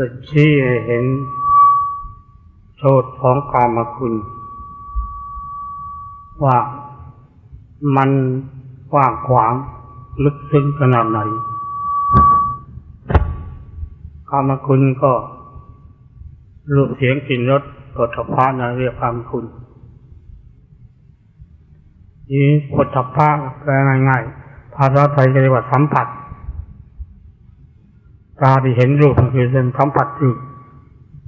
จะชี้ให้เห็นโทษของกามคุณ ว่ามันกว้างขวางลึกซึ้งขนาดไหนกามคุณก็รูปเสียงกลิ่นรสกฏภานะเรียกกามคุณนี่กฏภาแปลง่ายๆภาษาไทยเรียกว่าสัมผัส ตาที่เห็นรูปมันคือเป็นสัมผัสรูป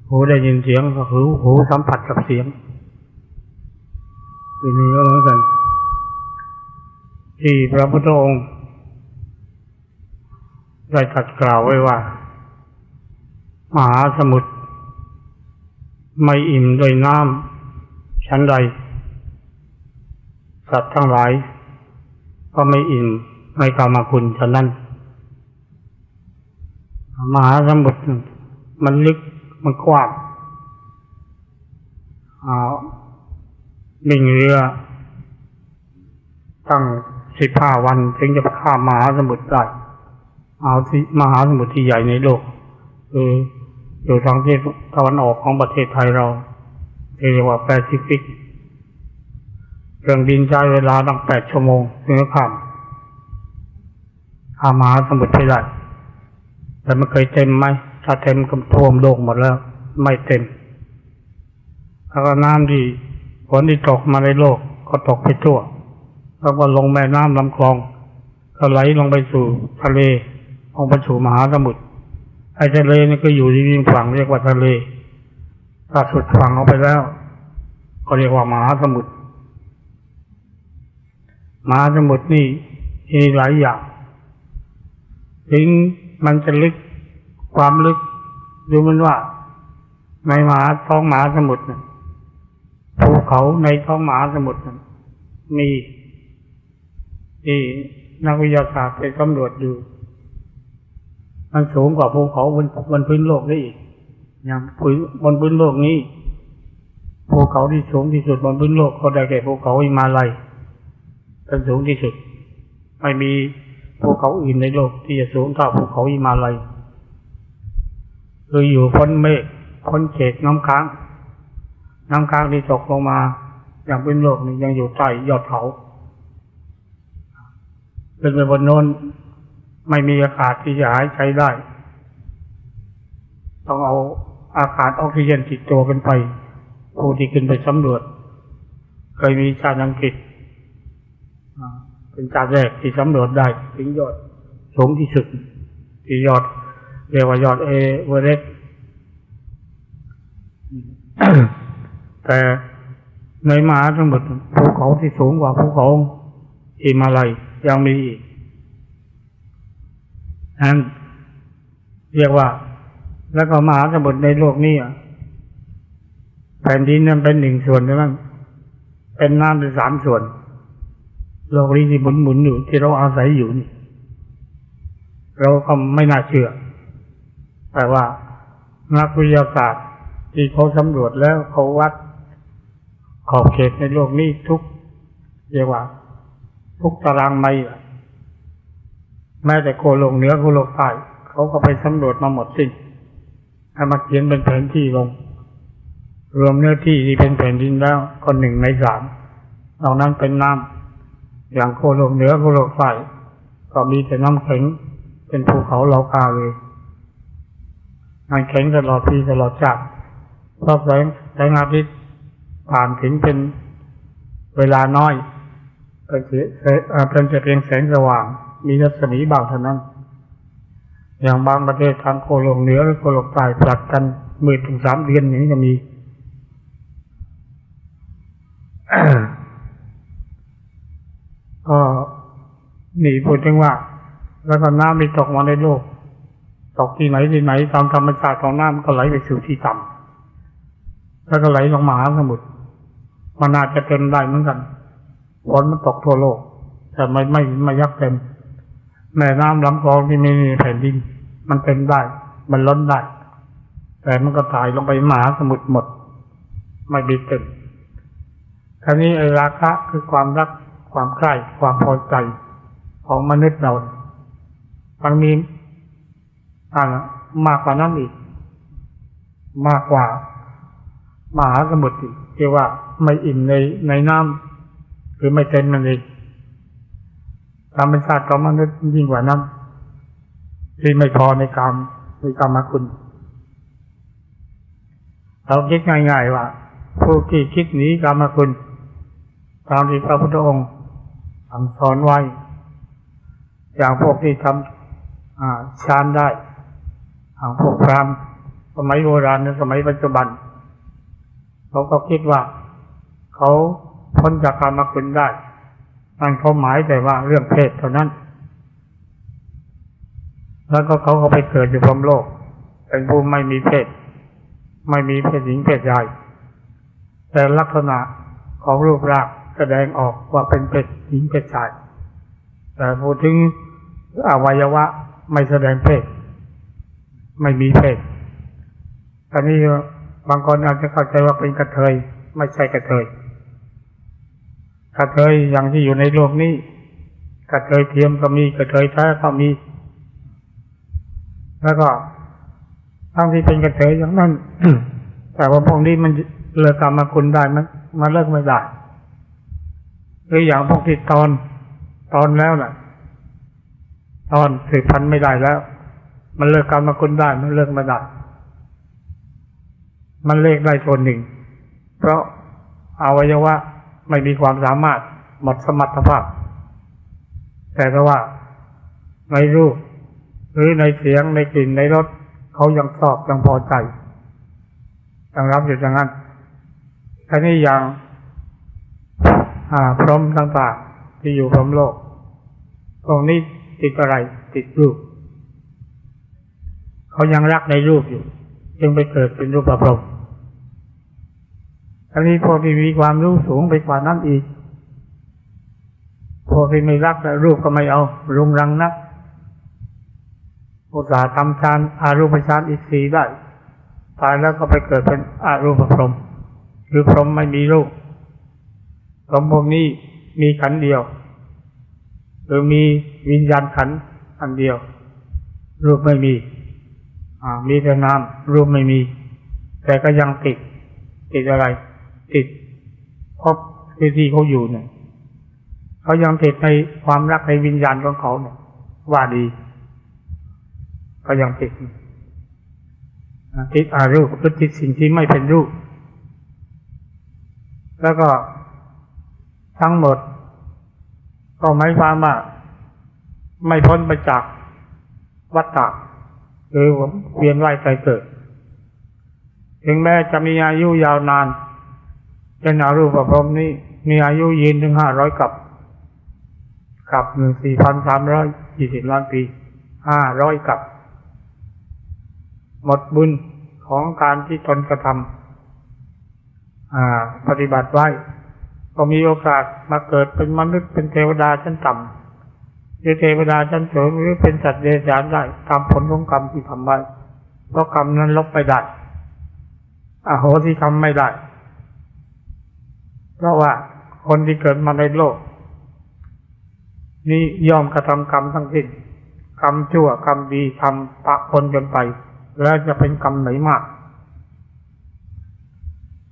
หูได้ยินเสียงก็หูหูสัมผัสกับเสียงทีนี้ก็เหมือนกัน ที่พระพุทธองค์ได้ตรัสกล่าวไว้ว่า มหาสมุทรไม่อิ่มด้วยน้ำชั้นใด สัตว์ทั้งหลาย ก็ไม่อิ่มไม่กามาคุณฉะนั้น มหาสมุทรมันลึกมันกว้างเอาบิ่งเรือ ตั้งสิบห้าวันถึงจะข้ามมหาสมุทรได้เอาที่มหาสมุทรที่ใหญ่ในโลกคืออยู่ทางที่ตะวันออกของประเทศไทยเราเรียกว่าแปซิฟิกเครื่องบินใช้เวลาตั้งแปดชั่วโมงถึงจะข้ามข้ามมหาสมุทรไปได้ แต่มันเคยเต็มไหมถ้าเต็มก็ท่วมโลกหมดแล้ว ไม่เต็มแล้วก็น้ำที่ฝนที่ตกมาในโลกก็ตกไปทั่วแล้วก็ลงแม่น้ำลำคลองก็ไหลลงไปสู่ทะเลลงไปสู่มหาสมุทรไอ้ทะเลนี่ก็อยู่ที่ริมฝั่งเรียกว่าทะเลถ้าสุดฝั่งออกไปแล้วก็เรียกว่ามหาสมุทรมหาสมุทรนี่มีหลายอย่างถึง มันจะลึกความลึกดูมันว่า ในมหาท้องมหาสมุทรน่ะภูเขาในท้องมหาสมุทรน่ะมีที่นักวิทยาศาสตร์ไปสำรวจดู มันสูงกว่าภูเขาบนบนพื้นโลกได้อีกอย่างพื้นบนพื้นโลกนี้ภูเขาที่สูงที่สุดบนพื้นโลกก็ได้แก่ภูเขาหิมาลัยเป็นสูงที่สุด ไม่มี ภูเขาอื่นในโลกที่จะสูงเท่าภูเขาหิมาลัยคืออยู่พ้นเมฆพ้นเขตน้ำค้าง น้ำค้างที่ตกลงมา อย่างเป็นโลกนี่ยังอยู่ใต้ยอดเขาขึ้นไปบนโน้นไม่มีอากาศที่จะหายใจได้ ต้องเอาอากาศออกซิเจนติดตัวกันไปผู้ที่ขึ้นไปสำรวจ เคยมีชาติอังกฤษ เป็นชาติแรกที่สำรวจได้ถึงยอดสูงที่สุดที่ยอดเรียกว่ายอดเอเวอเรสต์แต่ในมหาสมุทรภูเขาที่สูงกว่าภูเขาหิมาลัยยังมีอีกนั้นเรียกว่า แล้วก็มหาสมุทรในโลกนี้อะแผ่นดินนั้นเป็นหนึ่งส่วนใช่ไหมเป็นน้ำเป็นสามส่วน โลกนี้ที่หมุนหมุนอยู่ที่เราอาศัยอยู่นี่เราก็ไม่น่าเชื่อ แต่ว่านักวิทยาศาสตร์ที่เขาสำรวจแล้วเขาวัดขอบเขตในโลกนี้ทุกเรียกว่า ทุกตารางไมล์แม้แต่โคโลกเหนือโคโลกใต้เขาก็ไปสำรวจมาหมดสิ้นให้มาเขียนเป็นแผนที่ลง รวมเนื้อที่ที่เป็นแผ่นดินแล้วก็หนึ่งในสามนอกนั้นเป็นน้ำ อย่างโคโลกเหนือโคโลกใต้ก็มีแต่น้ำแข็งเป็นภูเขาเหลากาเลยน้ำแข็งตลอดปีตลอดชาติรอบแสงแสงอาทิตย์ผ่านถึงเป็นเวลาน้อยเป็นเเป็นแต่เพียงแสงสว่าง มีรัศมีบางเท่านั้น อย่างบางประเทศทางโคโลกเหนือหรือโคโลกใต้ผลัดกันมืดถึงสามเดือนอย่างนี้ก็มี ก็ นี่พูดถึงว่า แล้วก็น้ำมีตกมาในโลก ตกที่ไหนที่ไหนตามธรรมชาติของน้ำมันก็ไหลไปสู่ที่ต่ำแล้วก็ไหลลงมหาสมุทรมันอาจจะเต็มได้เหมือนกันฝนมันตกทั่วโลก แต่ไม่ไม่ไม่ยักเต็มแม่น้ำลำคลองที่ไม่มีแผ่นดิน มันเต็มได้ มันล้นได้ แต่มันก็ถ่ายลงไปมหาสมุทรหมด ไม่มีเต็มคราวนี้ไอ้ราคะคือความรักความใคร่ความพอใจ ของมนุษย์เรา มันมีอ่ามากกว่านั้นอีก มากกว่ามหาสมุทรอีกที่ว่าไม่อิ่มในในน้ำคือไม่เต็มนั่นเองธรรมชาติของมนุษย์ยิ่งกว่านั้นที่ไม่พอในกรรมในกรรมคุณ เราคิดง่ายๆว่าผู้ที่คิดหนีกรรมคุณตามที่พระพุทธองค์สั่งสอนไว้ อย่างพวกที่ทำอ่าฌานได้อย่างพวกพรามสมัยโบราณและสมัยปัจจุบัน เขาก็คิดว่า เขาพ้นจากกรรมาคุณได้นั่นเขาหมายแต่ว่าเรื่องเพศเท่านั้น แล้วก็เขาก็ไปเกิดอยู่พรมโลก เป็นผู้ไม่มีเพศ ไม่มีเพศหญิงเพศชาย แต่ลักษณะของรูปร่างแสดงออกว่าเป็นเพศหญิงเพศชาย แต่พูดถึง อวัยวะไม่แสดงเพศ ไม่มีเพศตอนนี้บางคนอาจจะเข้าใจว่าเป็นกระเทย ไม่ใช่กระเทย กระเทยอย่างที่อยู่ในโลกนี้ กระเทยเทียมก็มีกระเทยแท้ก็มี แล้วก็ทั้งที่เป็นกระเทยอย่างนั้น แต่ว่าพวกนี้มันเลิกกรรมคุณได้มันมันเลิกไม่ได้หรืออย่างพวกที่ตอนตอนแล้วน่ะ ตอนสืบพันธุ์ไม่ได้แล้ว มันเลิกกรรมคุณได้ มันเลิกไม่ได้มันเลิกได้ส่วนหนึ่ง เพราะอวัยวะไม่มีความสามารถหมดสมรรถภาพ แต่ก็ว่าในรูป หรือในเสียงในกลิ่นในรสเขายังชอบยังพอใจยังรับอยู่อย่างนั้นแค่นี้อย่างอ่าพร้อมต่างๆที่อยู่พร้อมโลก ตรงนี้ ติดอะไร ติดรูป เขายังรักในรูปอยู่ จึงไปเกิดเป็นรูปประพรมอันนี้พวกที่มีความรู้สูงไปกว่านั้นอีก พวกที่ไม่รักแต่รูปก็ไม่เอารุงรังนักอุตสาหทำฌานอารูปฌานอีกสีได้ตายแล้วก็ไปเกิดเป็นอารูปพรหมหรือพรหมไม่มีรูปพรหมพวกนี้มีขันเดียว หรือมีวิญญาณขันอันเดียว รูปไม่มีมีแต่นามรูปไม่มี แต่ก็ยังติด ติดอะไร ติดเพราะที่ที่เขาอยู่เนี่ยเขายังติดในความรักในวิญญาณของเขาเนี่ยว่าดีก็ยังติดติดอารูปติดสิ่งที่ไม่เป็นรูป แล้วก็ทั้งหมด ก็หมายความว่าไม่พ้นไปจากวัฏฏะหรือเวียนว่ายใจเกิด ถึงแม้จะมีอายุยาวนานเช่นอารูปภพนี้มีอายุยืนถึงห้าร้อยกับกับหนึ่งสี่พันสามร้อยยี่สิบล้านปีห้าร้อยกับ หมดบุญของการที่ตนกระทำปฏิบัติไว้ ก็มีโอกาสมาเกิดเป็นมนุษย์เป็นเทวดาชั้นต่ำหรือเทวดาชั้นสูงหรือเป็นสัตว์เดรัจฉานได้ตามผลของกรรมที่ทำไว้เพราะกรรมนั้นลบไม่ได้อโหสิกรรมไม่ได้ เพราะว่าคนที่เกิดมาในโลก นี้ยอมกระทำกรรมทั้งสิ้นกรรมชั่วกรรมดีทำปะปนกันไป แล้วจะเป็นกรรมไหนมาก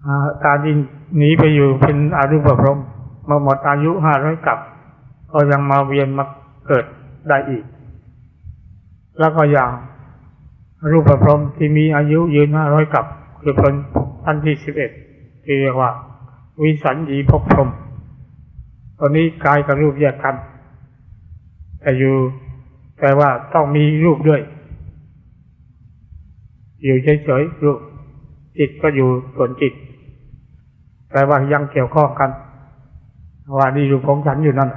อาการที่หนีไปอยู่เป็นอารูปพรหมมื่อหมดอายุห้าร้อยกับก็ยังมาเวียนมาเกิดได้อีก แล้วก็อย่างรูปพรหมที่มีอายุยืนห้าร้อยกับคือเป็นท่านที่สิบเอ็ดที่เรียกว่า วิสัญญีภพพรหมตอนนี้กายกับรูปแยกกันแต่อยู่แต่ว่าต้องมีรูปด้วย อยู่เฉยๆรูปจิตก็อยู่ส่วนจิต แต่ว่ายังเกี่ยวข้องกันว่าดีรูปของฉันอยู่นั่น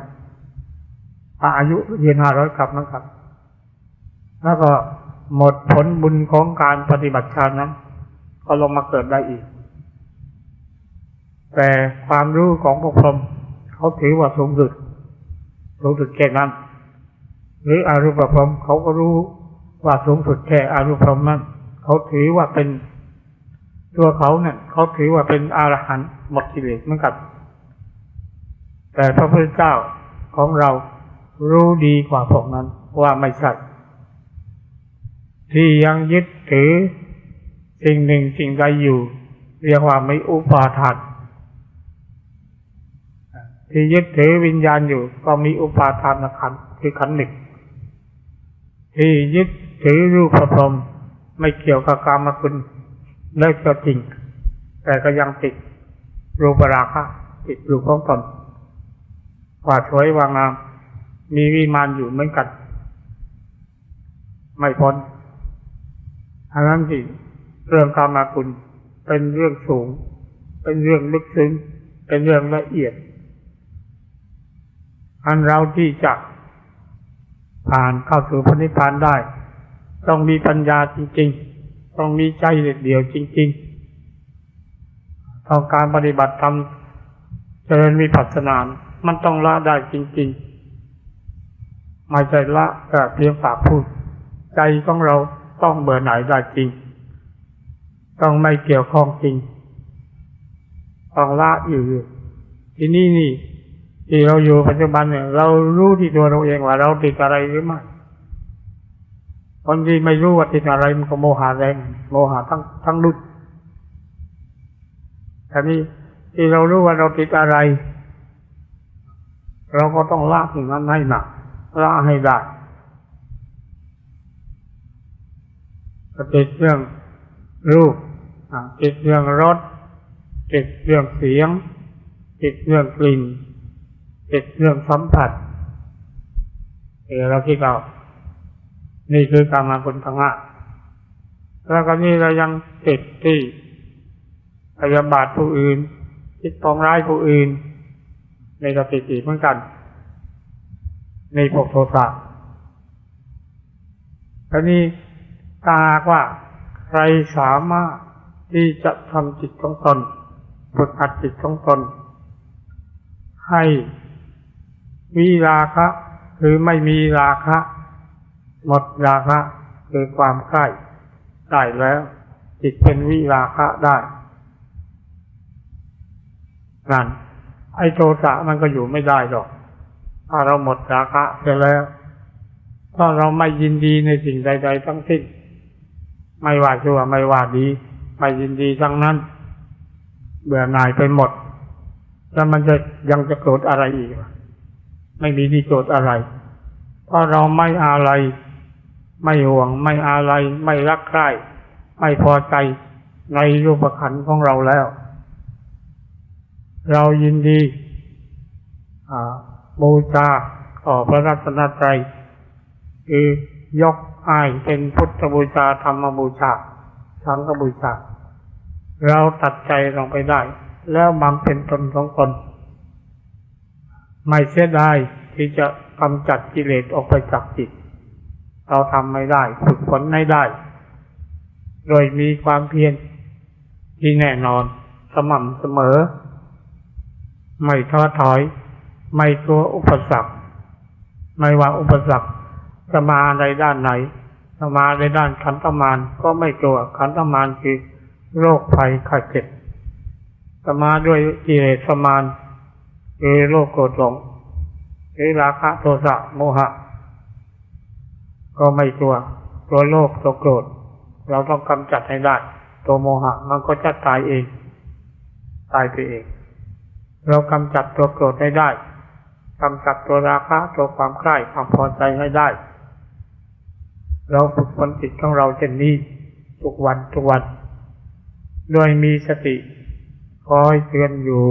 อายุยืนห้าร้อยกับนะครับ แล้วก็หมดผลบุญของการปฏิบัติฌานนั้น ก็ลงมาเกิดได้อีก แต่ความรู้ของพวกพรหมเขาถือว่าสูงสุดสูงสุดแค่นั้น หรืออรูปพรหมเขาก็รู้ว่าสูงสุดแค่อรูปพรหมนั้นเขาถือว่าเป็น ตัวเขาเนี่ยเขาถือว่าเป็นอรหันต์หมดกิเลสเหมือนกันแต่พระพุทธเจ้าของเรารู้ดีกว่าพวกนั้นว่าไม่ใช่ที่ยังยึดถือสิ่งหนึ่งสิ่งใดอยู่ เรียกว่าไม่อุปาทานที่ยึดถือวิญญาณอยู่ ก็มีอุปาทานขันคือขันธ์หนึ่งที่ยึดถือรูปพรหมไม่เกี่ยวกับกรรมคุณ เลิกก็จริง แต่ก็ยังติดรูปราคะติดรูปของตนว่าสวยวางงาม มีวิมานอยู่เหมือนกัน ไม่พ้นอันนั้นสิเรื่องกรรมาคุณเป็นเรื่องสูง เป็นเรื่องลึกซึ้ง เป็นเรื่องละเอียด อันเราที่จะผ่านเข้าสู่พระนิพพานได้ ต้องมีปัญญาจริง ๆ ต้องมีใจเด็ดเดี่ยวจริง ๆ ต้องการปฏิบัติธรรมเจริญมีปัสนามันต้องละได้จริง ๆ ไม่ใช่ละแต่เพียงปากพูด ใจของเราต้องเบื่อหน่ายได้จริง ต้องไม่เกี่ยวข้องจริง ต้องละอยู่ที่นี่นี่ที่เราอยู่ปัจจุบันเนี่ยเรารู้ที่ตัวเราเองว่าเราติดอะไรหรือไม่ คนที่ไม่รู้ว่าติดอะไรมันก็โมหะแรง โมหะทั้งทั้งรุ่นแต่นี่ที่เรารู้ว่าเราติดอะไร เราก็ต้องละสิ่งนั้นให้หนักละให้ได้ติดเรื่องรูปติดเรื่องรสติดเรื่องเสียง ติดเรื่องกลิ่นติดเรื่องสัมผัสเออเราคิดเอา นี่คือการมาคุณทั้งห้าแล้วก็นี่เรายังติดที่พยาบาทผู้อื่น คิดปองร้ายผู้อื่น ในกติติเหมือนกัน ในพวกโทสะทีนี้ตาว่าใครสามารถที่จะทำจิตของตนฝึกหัดจิตของตน ให้มีราคะคือไม่มีราคะ หมดราคะคือความใกล้ได้แล้ว จิตเป็นวิราคะได้นั่นไอ้โทสะมันก็อยู่ไม่ได้หรอก ถ้าเราหมดราคะไปแล้วถ้าเราไม่ยินดีในสิ่งใด ๆ ทั้งสิ้นไม่ว่าชั่วไม่ว่าดี ไม่ยินดีทั้งนั้น เบื่อหน่ายไปหมด แล้วมันจะยังจะโกรธอะไรอีก ไม่มีที่โกรธอะไรเพราะเราไม่อะไร ไม่ห่วงไม่อะไรไม่รักใคร่ไม่พอใจในรูปขันของเราแล้ว เรายินดีบูชาต่อพระรัตนตรัยคือยกอ้ายเป็นพุทธบูชาธรรมบูชาสังฆบูชา เราตัดใจลงไปได้ แล้วบำเป็นตนของตนไม่เสียดายที่จะกำจัดกิเลสออกไปจากจิต เราทำไม่ได้ ฝึกฝนไม่ได้ โดยมีความเพียรที่แน่นอน สม่ำเสมอ ไม่ท้อถอย ไม่กลัวอุปสรรค ไม่ว่าอุปสรรคจะมาในด้านไหนจะมาในด้านขันธมารก็ไม่กลัวขันธมารคือโรคภัยไข้เจ็บจะมาด้วยกิเลสมารคือโรคโกรธหลงคือราคะโทสะโมหะ ก็ไม่กลัวตัวโลภตัวโกรธ เราต้องกำจัดให้ได้ตัวโมหะมันก็จะตายเอง ตายไปเอง เรากำจัดตัวโกรธให้ได้กำจัดตัวราคะตัวความใคร่ความพอใจให้ได้ เราฝึกฝนจิตของเราเช่นนี้ทุกวันทุกวัน โดยมีสติคอยเตือนอยู่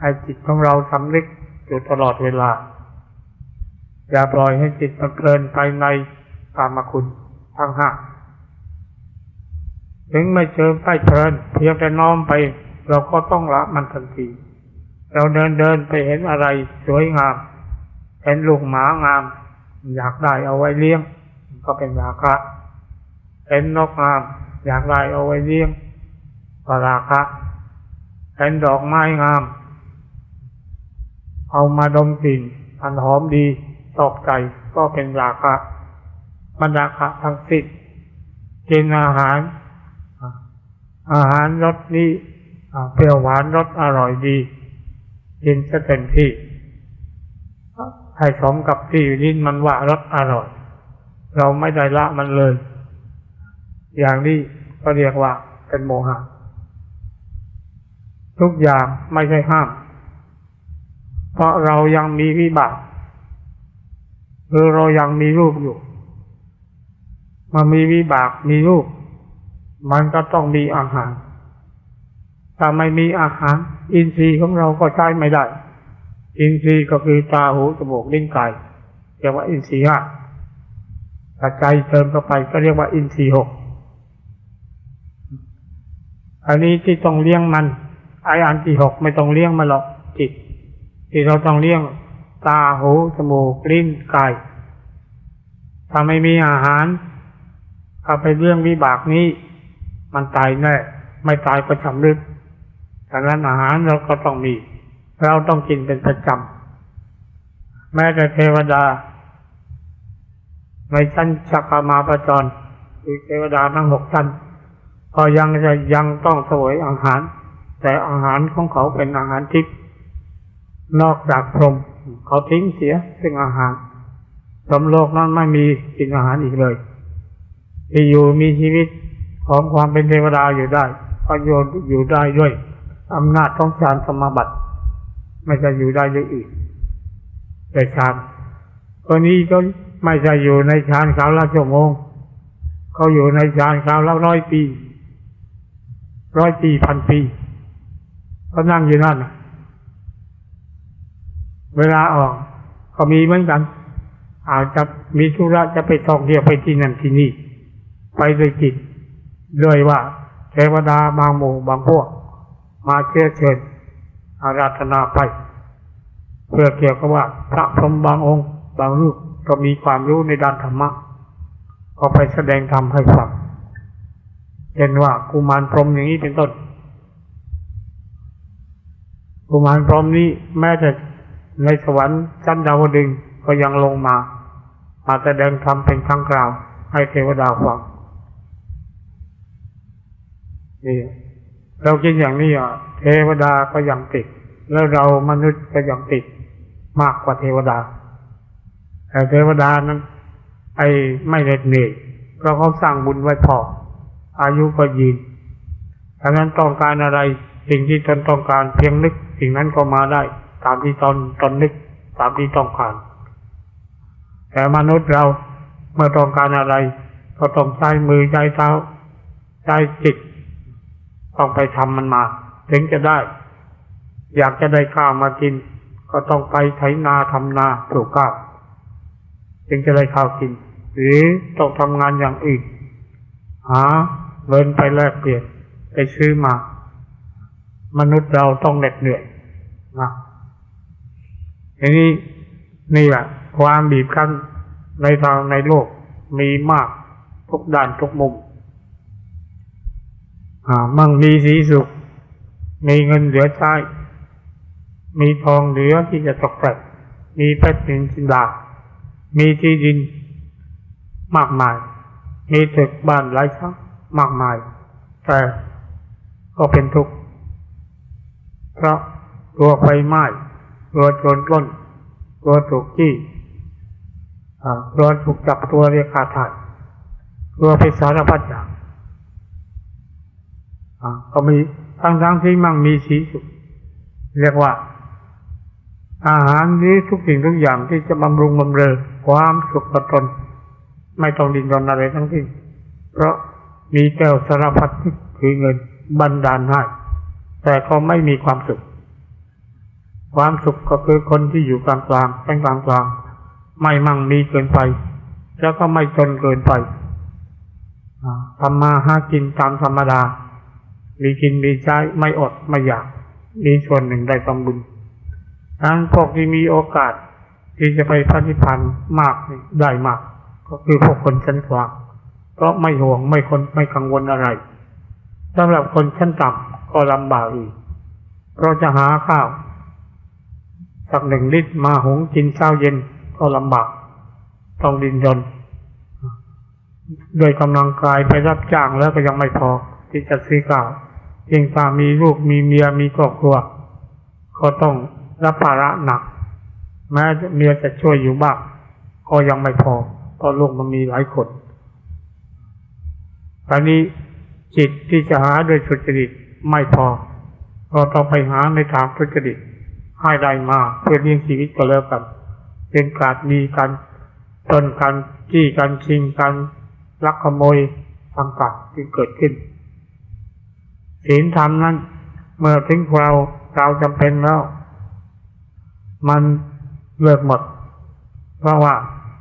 ให้จิตของเราสำนึกอยู่ตลอดเวลา อย่าปล่อยให้จิตมันเพลินไปในกามคุณทั้งห้าถึงไม่เจอไปเพลินเพียงแต่น้อมไป เราก็ต้องละมันทันที เราเดินเดินไปเห็นอะไรสวยงาม เห็นลูกหมางาม อยากได้เอาไว้เลี้ยง ก็เป็นราคะ เห็นนกงาม อยากได้เอาไว้เลี้ยงก็ราคะ เห็นดอกไม้งาม เอามาดมกลิ่นอันหอมดี ตอกใจก็เป็นราคะมันราคะทั้งสิ้นกินอาหาร อาหารรสนี้เปรี้ยวหวานรสอร่อยดี กินจะเต็มที่ให้สมกับที่ลิ้นมันว่ารสอร่อย เราไม่ได้ละมันเลย อย่างนี้ก็เรียกว่าเป็นโมหะทุกอย่างไม่ใช่ห้าม เพราะเรายังมีวิบาก คือเรายังมีรูปอยู่มามีวิบากมีรูป มันก็ต้องมีอาหาร ถ้าไม่มีอาหาร อินทรีย์ของเราก็ใช้ไม่ได้ อินทรีย์ก็คือตาหูจมูกลิ้นกายเรียกว่าอินทรีย์ห้าถ้าใจเติมเข้าไปก็เรียกว่าอินทรีย์หกอันนี้ที่ต้องเลี้ยงมัน ไออันที่หกไม่ต้องเลี้ยงมันหรอกจิตที่เราต้องเลี้ยง ตาหูจมูกลิ้นกายถ้าไม่มีอาหารถ้าไปเรื่องวิบากนี้ มันตายแน่ไม่ตายก็ชำลึกดังนั้นอาหารเราก็ต้องมี เราต้องกินเป็นประจำแม้แต่เทวดา ในชั้นชักมาประจรคือเทวดาทั้งหกชั้นก็ยังจะยังต้องสวยอาหาร แต่อาหารของเขาเป็นอาหารทิพย์นอกจากพรหม เขาทิ้งเสียซึ่งอาหารสมโลกนั้นไม่มีกินอาหารอีกเลยที่อยู่มีชีวิตของความเป็นเทวดาอยู่ได้ก็โยชน์อยู่ได้ด้วยอำนาจของฌานสมาบัติ ไม่จะอยู่ได้ด้วยอื่นแต่ฌานคนนี้ก็ไม่ใช่อยู่ในฌานคราวละชั่วโมง เขาอยู่ในฌานคราวละร้อยปี ร้อยปีพันปีเขานั่งอยู่นั่นะ เวลาออก ก็มีเหมือนกัน อาจจะมีธุระจะไปท่องเที่ยวไปที่นั่นที่นี่ ไปโดยจิตด้วยว่าเทวดาบางหมู่บางพวก มาเชื้อเชิญอาราธนาไป เพื่อเกี่ยวกับว่า พระพรหมบางองค์ บางรูปก็มีความรู้ในด้านธรรมะก็ไปแสดงธรรมให้ฟังเช่นว่ากุมารพรหมอย่างนี้เป็นต้นกุมารพรหมนี้แม้แต่ ในสวรรค์ชั้นดาวดึงก็ยังลงมามาแสดงธรรมเป็นครั้งคราว ให้เทวดาฟังนี่เราคิดอย่างนี้อะเทวดาก็ยังติด แล้วเรามนุษย์ก็ยังติดมากกว่าเทวดา แต่เทวดานั้น ไอ้ไม่เหน็ดเหนื่อยเพราะเขาสร้างบุญไว้พอ อายุก็ยืนดังนั้นต้องการอะไร สิ่งที่ตนต้องการเพียงนึกสิ่งนั้นก็มาได้ ตามที่ตนตนนึกตามที่ต้องการ แต่มนุษย์เราเมื่อต้องการอะไร ก็ต้องใช้มือใช้เท้าใช้จิตต้องไปทำมันมา ถึงจะได้ อยากจะได้ข้าวมากิน ก็ต้องไปไถนาทำนาปลูกข้าวจึงจะได้ข้าวกิน หรือต้องทำงานอย่างอื่นหาเงินไปแลกเปลี่ยนไปซื้อมา มนุษย์เราต้องเหน็ดเหนื่อยนะ ทีนี้นี่แหละความบีบคั้นในทางในโลกมีมากทุกด้านทุกมุม อ่า มั่งมีสีสุข มีเงินเหลือใช้ มีทองเหลือที่จะตกแต่งมีเพชรนินจินดา มีที่ดินมากมาย มีตึกบ้านหลายชั้นมากมาย แต่ก็เป็นทุกข์ เพราะกลัวไฟไหม้ กลัวโจรปล้นกลัวถูกจี้อ่กลัวถูกจับตัวเรียกคาถายกลัวไปสารพัดอย่างก็มีทั้งทั้งๆที่มั่งมีสีสุขเรียกว่า อาหารนี้ทุกสิ่งทุกอย่างที่จะบำรุงบำเรอความสุขประตน ไม่ต้องดิ้นรนอะไรทั้งสิ้นเพราะมีแก้วสารพัดคือเงินบันดาลให้แต่ก็ไม่มีความสุข ความสุขก็คือคนที่อยู่กลางกลางเป็นกลางกลางไม่มั่งมีเกินไป แล้วก็ไม่จนเกินไปทำมาหากินตามธรรมดา มีกินมีใช้ไม่อดไม่อยาก มีส่วนหนึ่งได้ทำบุญทั้งพวกที่มีโอกาส ที่จะไปพระนิพพานมากได้มาก ก็คือพวกคนชั้นกลางเพราะไม่ห่วงไม่คนไม่กังวลอะไรสำหรับคนชั้นต่ำก็ลำบากอีกเพราะจะหาข้าว สักหนึ่งลิตรมาหุงกินเช้าเย็นก็ลำบากต้องดินรนโดยกำลังกายไปรับจ้างแล้วก็ยังไม่พอที่จะซื้อข้าวยิ่งถ้ามีลูกมีเมียมีครอบครัว ก็ต้องรับภาระหนัก แม้เมียจะช่วยอยู่บ้างก็ยังไม่พอเพราะลูกมันมีหลายคนตอนนี้จิตที่จะหาโดยสุจริตไม่พอเราต้องไปหาในทางทุจริต ให้ได้มาเพื่อเลี้ยงชีวิตก็แล้วกัน เป็นการมีการตนการจี้การชิงการลักขโมยต่างๆที่เกิดขึ้นศีลธรรมนั้น เมื่อถึงเราเราจำเป็นแล้ว มันเลิกหมด เพราะว่า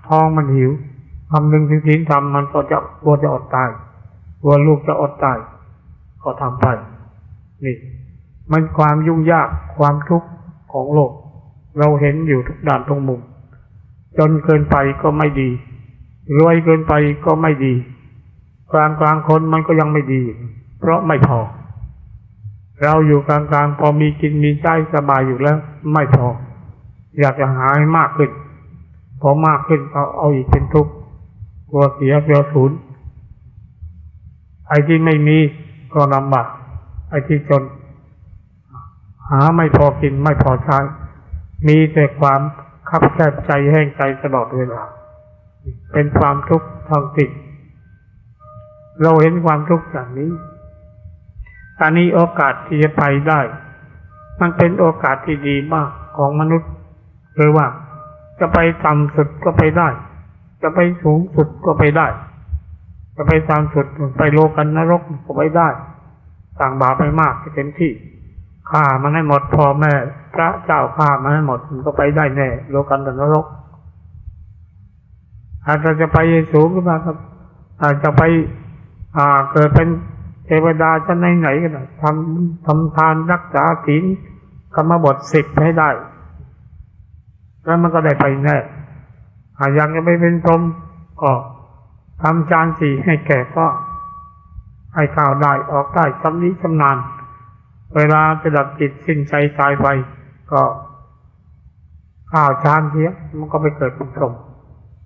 ท้องมันหิวคำหนึ่งถึงศีลธรรมมันก็จะกลัวจะอดตายกลัวลูกจะอดตาย ก็ทำไปนี่มันความยุ่งยากความทุกข์ ของโลก เราเห็นอยู่ทุกด้านทุกมุม จนเกินไปก็ไม่ดี รวยเกินไปก็ไม่ดี กลางกลางๆคนมันก็ยังไม่ดี เพราะไม่พอ เราอยู่กลางกลางๆพอมีกินมีใช้สบายอยู่แล้ว ไม่พอ อยากจะหาให้มากขึ้น พอมากขึ้นก็เอาอีกเป็นทุกข์กลัวเสียกลัวสูญไอ้ที่ไม่มีก็ลำบากไอ้ที่จน หาไม่พอกินไม่พอใช้มีแต่ความคับแคบใจแห้งใจตลอดเวลา เป็นความทุกข์ทางจิตเราเห็นความทุกข์อย่างนี้อันนี้โอกาสที่จะไปได้ มันเป็นโอกาสที่ดีมากของมนุษย์คือว่า จะไปต่ำสุดก็ไปได้ จะไปสูงสุดก็ไปได้ จะไปต่ำสุดไปโลกันนรกก็ไปได้ ต่างบาปไปมากเต็มที่ ฆ่ามันให้หมดพ่อแม่ พระเจ้าฆ่ามันให้หมดมันก็ไปได้แน่โลกันนรกอาจจะไปสูงขึ้นมาครับ อาจจะไป อ่าเกิดเป็นเทวดาชั้นไหนๆก็ได้ทำทำทานรักษาศีลกรรมบทสิบให้ได้ แล้วมันก็ได้ไปแน่อาอยากจะไปเป็นพรหมก็ทำจานสี่ให้แก่ก็ให้ข่าวได้ออกได้ชำนิชำนาญ เวลาจะดับจิตสิ้นใจตายไปก็ข้าวชานเทียมันก็ไปเกิดเป็นพรหม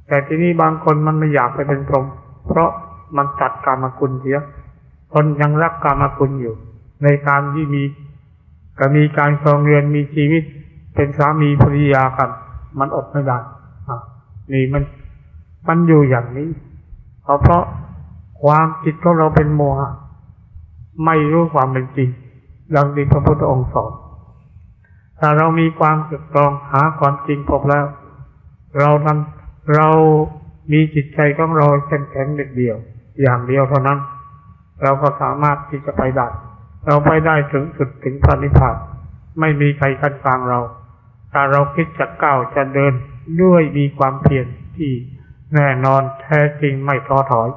แต่ที่นี้บางคนมันไม่อยากไปเป็นพรหมเพราะมันตัดกรรมคุณเสียคนยังรักกรรมคุณอยู่ ในการที่มีก็มีการครองเรือนมีชีวิต เป็นสามีภรรยากัน มันอดไม่ได้อะนี่มันมันอยู่อย่างนี้เพราะเพราะความจิตของเราเป็นโมหะไม่รู้ความเป็นจริง ดังที่พระพุทธองค์สอนถ้าเรามีความเกิดกรองหาความจริงพบแล้ว เราทำเรามีจิตใจของเราแข็งแข็งเด็ดเดียว อย่างเดียวเท่านั้น เราก็สามารถที่จะไปได้ เราไปได้ถึงสุดถึงพระนิพพานไม่มีใครกันกลางเราถ้าเราคิดจะก้าวจะเดินด้วยมีความเพียรที่แน่นอนแท้จริงไม่ท้อถอย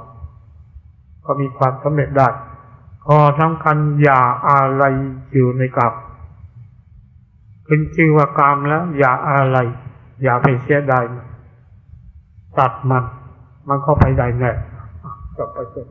ก็มีความสำเร็จได้ ข้อสำคัญอย่าอะไรอยู่ในกรรมขึ้นชื่อว่ากรรมแล้ว อย่าอะไร อย่าไปเสียดายตัดมัน มันก็ไปได้แน่อะจบไปเสร็จ